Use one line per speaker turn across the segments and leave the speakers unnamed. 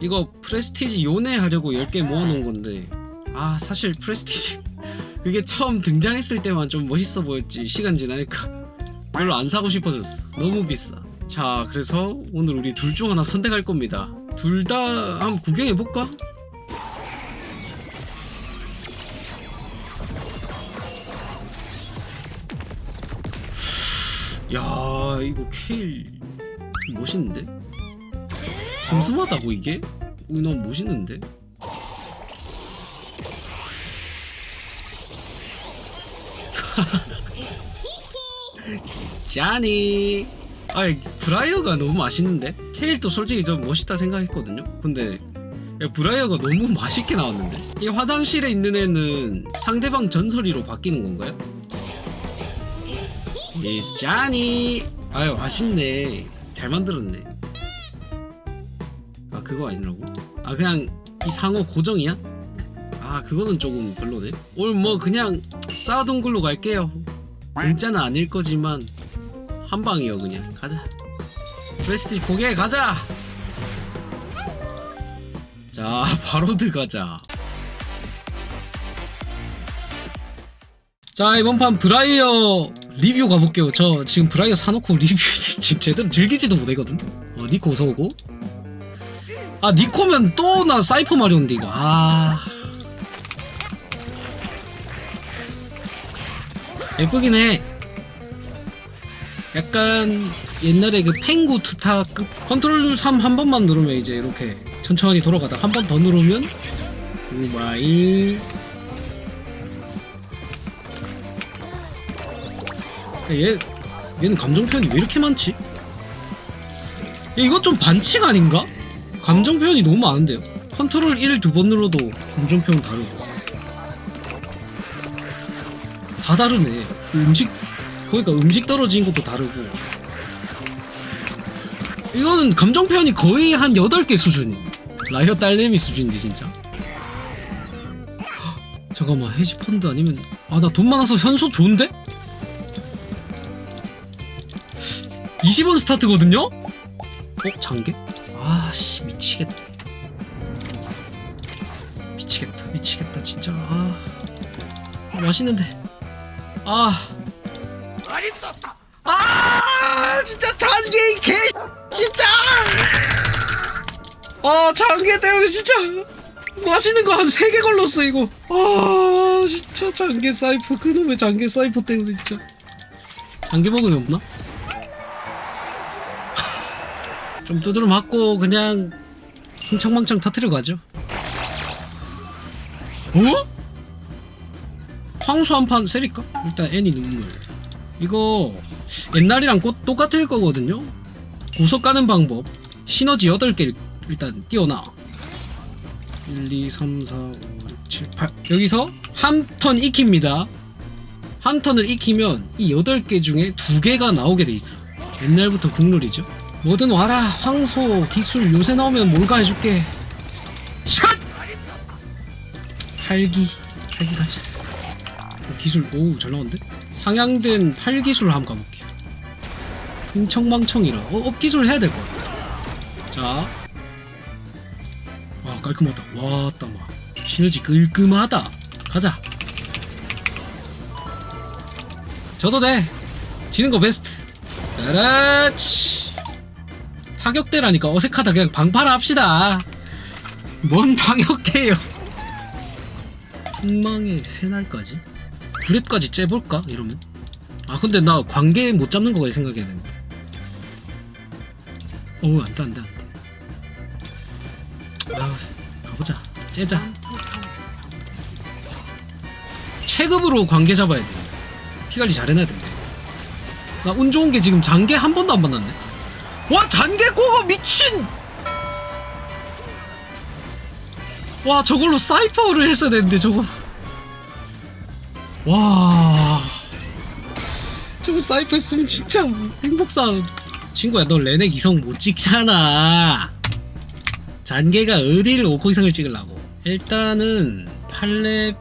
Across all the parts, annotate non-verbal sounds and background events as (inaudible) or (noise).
이거 프레스티지 요네 하려고 10개 모아놓은 건데. 아 사실 프레스티지. (laughs) 그게 처음 등장했을 때만 좀 멋있어 보였지 시간 지나니까. 별로 안 사고 싶어졌어. 너무 비싸. 자 그래서 오늘 우리 둘 중 하나 선택할 겁니다. 둘 다 한번 구경해볼까? 야 이거 케일 멋있는데? 슴슴하다고 이게? 어, 난 멋있는데? (laughs) 짜니 아이 브라이어가 너무 맛있는데? 케일도 솔직히 좀 멋있다 생각했거든요 근데 야, 브라이어가 너무 맛있게 나왔는데? 이 화장실에 있는 애는 상대방 전설이로 바뀌는 건가요? 미스 짜니 아유 맛있네 잘 만들었네 아 그거 아니라고? 아 그냥 이 상어 고정이야? 아 그거는 조금 별로네. 오늘 뭐 그냥 쌓아둔 걸로 갈게요. 공짜는 아닐 거지만 한 방이요 그냥. 가자. 프레스티지 고개 가자! 자 (laughs) 바로드 가자. 자 이번 판 브라이어 리뷰 가볼게요. 저 지금 브라이어 사놓고 리뷰 (laughs) 지금 제대로 즐기지도 못하거든. 어 니코 어서오고 아 니코면 또 나 사이퍼 마리오인데 이거. 아. 예쁘긴 해. 약간 옛날에 그 펭구 투타급 컨트롤 3 한 번만 누르면 이제 이렇게 천천히 돌아가다. 한 번 더 누르면 우마이. 얘 얘는 감정 표현이 왜 이렇게 많지? 얘 이거 좀 반칙 아닌가? 감정 표현이 너무 많은데요. 컨트롤 1 두 번 눌러도 감정 표현 다르고 다 다르네. 음식 그러니까 음식 떨어진 것도 다르고 이거는 감정 표현이 거의 한 8개 수준이 라이어 딸내미 수준인데 진짜 헉, (gasps) 잠깐만 해지 펀드 아니면 아 나 돈 많아서 현소 좋은데? 20원 스타트거든요? 어? 장계? 아씨 미치겠다. 미치겠다 미치겠다 진짜. 아, 아 맛있는데. 아. 아 진짜 장계 이개 진짜. 아 장계 때문에 진짜 맛있는 거 한 세 개 걸렸어 이거. 아 진짜 장계 사이퍼 그놈의 장계 사이퍼 때문에 진짜. 장계 먹으면 없나? 좀 두드려 맞고 그냥 흥청망청 터트려 가죠. 어? 황소 한 판 세릴까? 일단 애니 눈물. 이거 옛날이랑 꽃 똑같을 거거든요. 구석 가는 방법. 시너지 8개 일단 띄워놔. 1, 2, 3, 4, 5, 6, 7, 8 여기서 한 턴 익힙니다. 한 턴을 익히면 이 8개 중에 2개가 나오게 돼 있어. 옛날부터 국룰이죠 뭐든 와라 황소 기술 요새 나오면 뭘가 해줄게 샷! 팔기 팔기 가자 어, 기술 오우 잘 나왔는데? 상향된 팔기술 한번 가볼게요 흥청망청이라 어, 업기술 해야 될 것 같아 자 아, 깔끔하다. 와따 마. 시너지 끌끔하다. 가자. 저도 돼. 지는 거 베스트. 그렇지. 타격대라니까 어색하다. 그냥 방파라 합시다. 뭔 방역대요. 흥망의 새날까지? 구렛까지 째볼까? 이러면. 아 근데 나 관계 못 잡는 거가 생각해야 되는데. 어우 안돼 안돼 안돼. 아, 가보자. 째자. 체급으로 관계 잡아야 돼. 피 관리 잘해놔야 돼. 나운 좋은 게 지금 장계 한 번도 안 만났네. 와, 장계 꼬가 미친! 와, 저걸로 사이퍼를 했어야 되는데, 저거. 와. 저거 사이퍼 했으면 진짜 행복상. 친구야, 너 레넥 이성 못 찍잖아. 잔계가 어디를 5코 이상을 찍으려고 일단은 8렙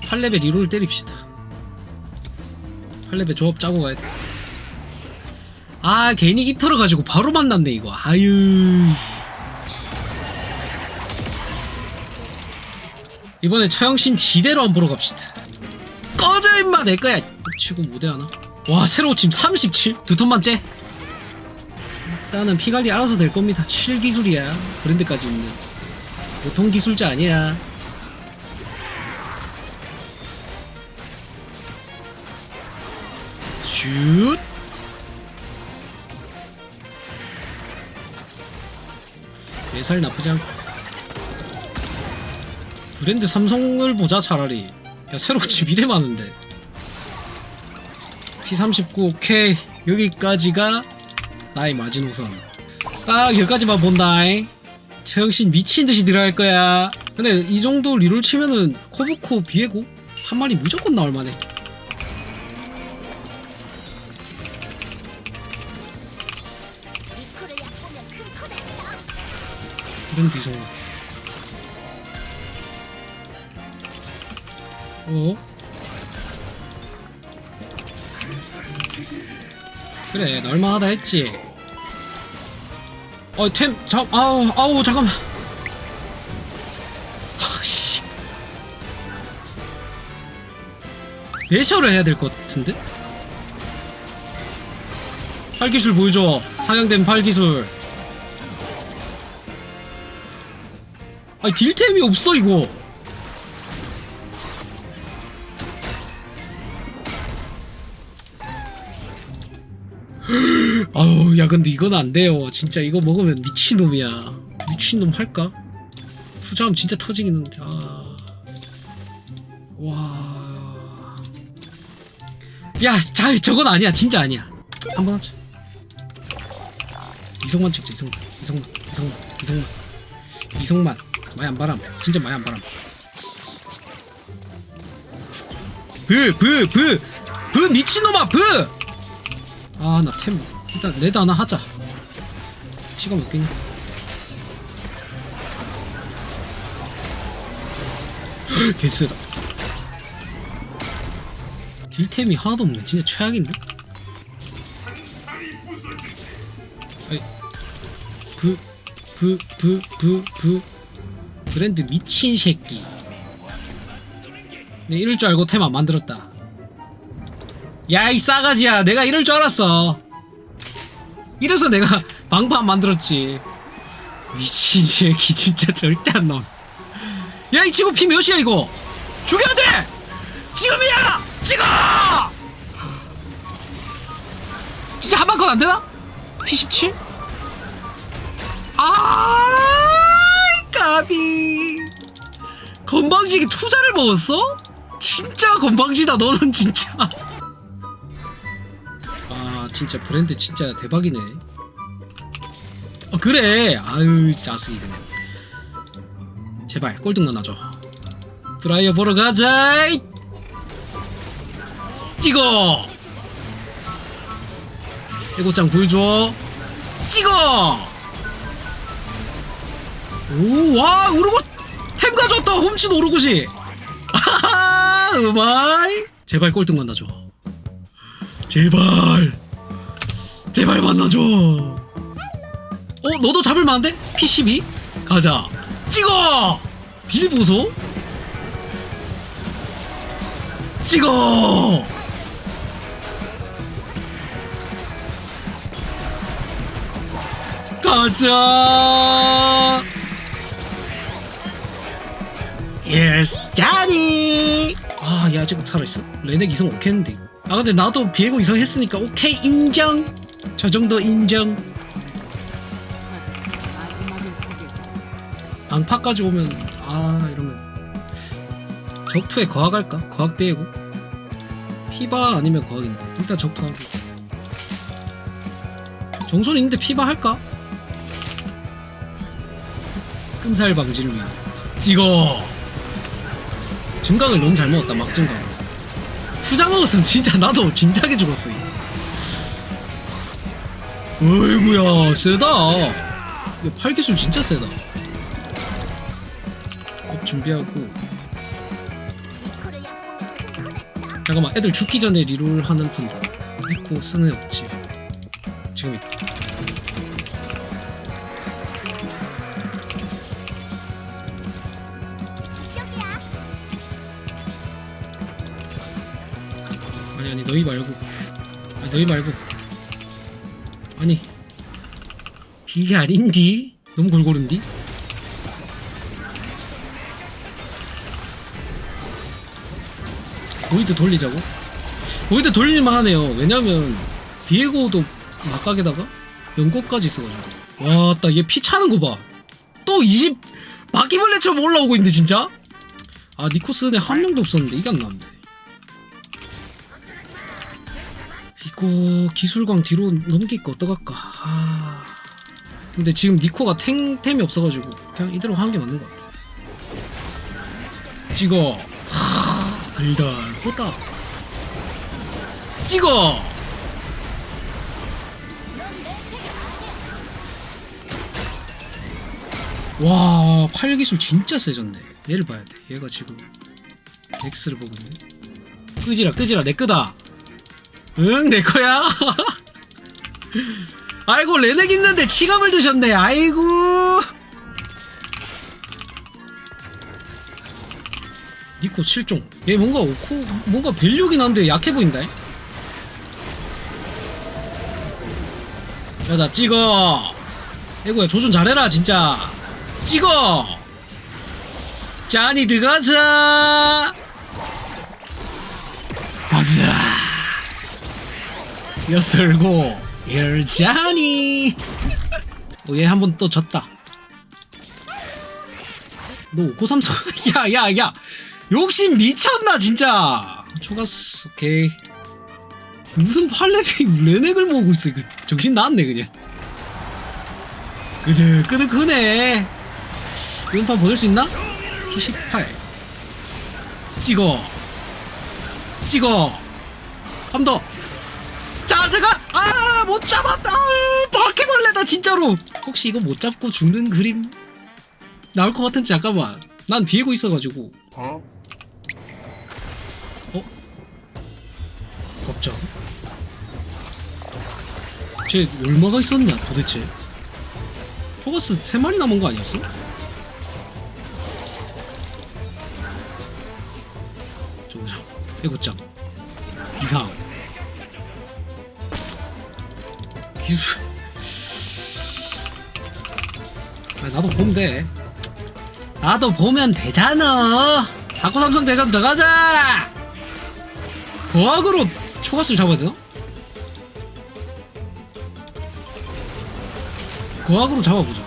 8렙에 리롤 때립시다 8렙에 조합 짜고 가야 돼 아 괜히 입 털어가지고 바로 만났네 이거. 아유. 이번에 처형신 지대로 안 보러 갑시다. 꺼져 임마 내꺼야. 치고 무대하나? 와 새로 침 37? 두 톤만째? 일단은 피관리 알아서 될 겁니다. 7기술이야. 브랜드까지 있는. 보통 기술자 아니야. 쭉. 매살 나쁘지 않고. 브랜드 삼성을 보자 차라리. 야집 이래 많은데. P39 오케이. 여기까지가 나의 마지노선. 딱 여기까지만 본다잉. 최영신 미친듯이 들어갈 거야. 근데 이 정도 리롤 치면은 코브코 비에고 한 마리 무조건 나올 만해 이런 뒤성 어? 그래 널만하다 했지. 어템 잠 아우 아우 잠깐만. 아씨. 내셔를 해야 될 것 같은데? 팔기술 보여줘. 상향된 팔기술 아니 딜템이 없어 이거. (gasps) 아우 야 근데 이건 안 돼요. 진짜 이거 먹으면 미친놈이야. 미친놈 할까? 투자하면 진짜 터지겠는데 아... 와... 야 자, 저건 아니야. 진짜 아니야. 한 번 하자. 이성만 찍자 이성만. 이성만 이성만 이성만. 이성만 많이 안 바람. 진짜 많이 안 바람. 브 브 브 브 미친놈아 브. 아 나 템. 일단 레드 하나 하자. 시간 몇 개냐 (gasps) 개쓰다. 딜템이 하나도 없네. 진짜 최악인데? 아이. 브 브 브 브 브 브랜드 미친 새끼. 내 이럴 줄 알고 템 안 만들었다. 야 이 싸가지야. 내가 이럴 줄 알았어. 이래서 내가 (laughs) 방파 안 만들었지. 미친 새끼 진짜 절대 안 나온 야이 친구 피 몇이야 이거? 죽여야 돼! 지금이야! 지금 진짜 한 방컷 안 되나? P17? 아 까비. 건방지게 투자를 먹었어? 진짜 건방지다 너는 진짜. 아 진짜 브랜드 진짜 대박이네. 어 그래. 아유 짜증이 그냥 제발 꼴등 만나줘. 브라이어 보러 가자 이. 찍어. 일곱장 보여줘. 찍어 오와 우르고 템 가져왔다. 홈치도 오르고시. 아하하 음아이. 제발 꼴등 만나줘. 제발. 제발 만나줘. 어 너도 잡을 만한데? P12 가자. 찍어! 딜 보소. 찍어! 가자 예스 자니 아얘 아직 살아 있어? 레넥 이성 오케이 했는데 이거. 아 근데 나도 비에고 이성 했으니까 오케이 인정. 저 정도 인정. 안파까지 오면 아 이러면. 적투에 거학 할까? 거학 비에고? 피바 아니면 거학인데. 일단 적투하고. 정손 있는데 피바 할까? 끔살 방지를 위해 찍어 증강을 너무 잘 먹었다 막 증강. 후자 먹었으면 진짜 나도 진작에 죽었어. 어이구야 세다. 팔기술 진짜 세다. 업 준비하고. 잠깐만 애들 죽기 전에 리롤 하는 판다 믿고 쓰는 애 없지. 지금이다 너희 말고 아, 너희 말고 아니 이게 아닌디? 너무 골고른디? 보이드 돌리자고? 보이드 돌릴만 하네요 왜냐면 비에고도 막각에다가 연꽃까지 있어가지고 와따 얘 피 차는 거봐또 20 바퀴벌레처럼 올라오고 있는데 진짜? 아 니코스는 한 명도 없었는데 이게 안 나왔네 이거 기술광 뒤로 넘길까 어떡할까 아... 근데 지금 니코가 탱, 템이 없어가지고 그냥 이대로 하는 게 맞는 것 같아 찍어 하... 달달하다 찍어 와, 팔 기술 진짜 세졌네. 얘를 봐야 돼. 얘가 지금 X를 보고 있네. 끄지라, 끄지라, 내 끄다. 응, 내 거야. (laughs) 아이고, 레넥 있는데 치감을 드셨네. 아이고. 니코 실종. 얘 뭔가 오코, 뭔가 밸류긴 한데 약해 보인다. 야, 나 찍어. 에고야, 조준 잘해라, 진짜. 찍어! 짠이 들어가자! 가자! 여설고, 열자니! 어, 얘한 번 또 졌다. 너 고삼성, (laughs) 야, 야, 야! 욕심 미쳤나, 진짜! 초가스, 오케이. 무슨 팔레비 레넥을 모으고 있어, 그 정신 나왔네, 그냥. 끄득끄득하네. 이번 보낼 수 있나? P18 찍어 찍어 한더 자, 제가 아, 못 잡았다. 아, 바퀴벌레다 진짜로. 혹시 이거 못 잡고 죽는 그림 나올 것 같은지 잠깐만. 난 비에고 있어가지고. 어? 겁장. 쟤 얼마가 있었냐 도대체? 포거스 3마리 남은 거 아니었어? 저거 저 애고짱 이상 기술 아, 나도 돼 나도 보면 되잖아 사코 삼성 대전 들어가자 거학으로 초가스를 잡아야 되나? 거학으로 잡아보자.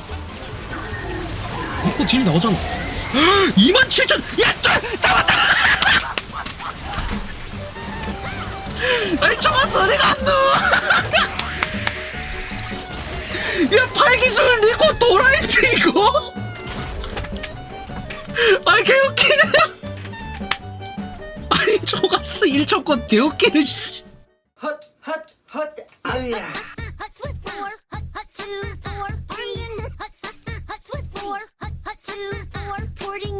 이거 딜 나오잖아. (gasps) 27,000! 야! 짜, 잡았다! (laughs) 아이, 좋았어, 어디 갔노? (laughs) 야, 팔기술 니고 도라인데, 이거? 아이, 개웃기네. 아니, 초가스 1초권 개웃기네, 씨.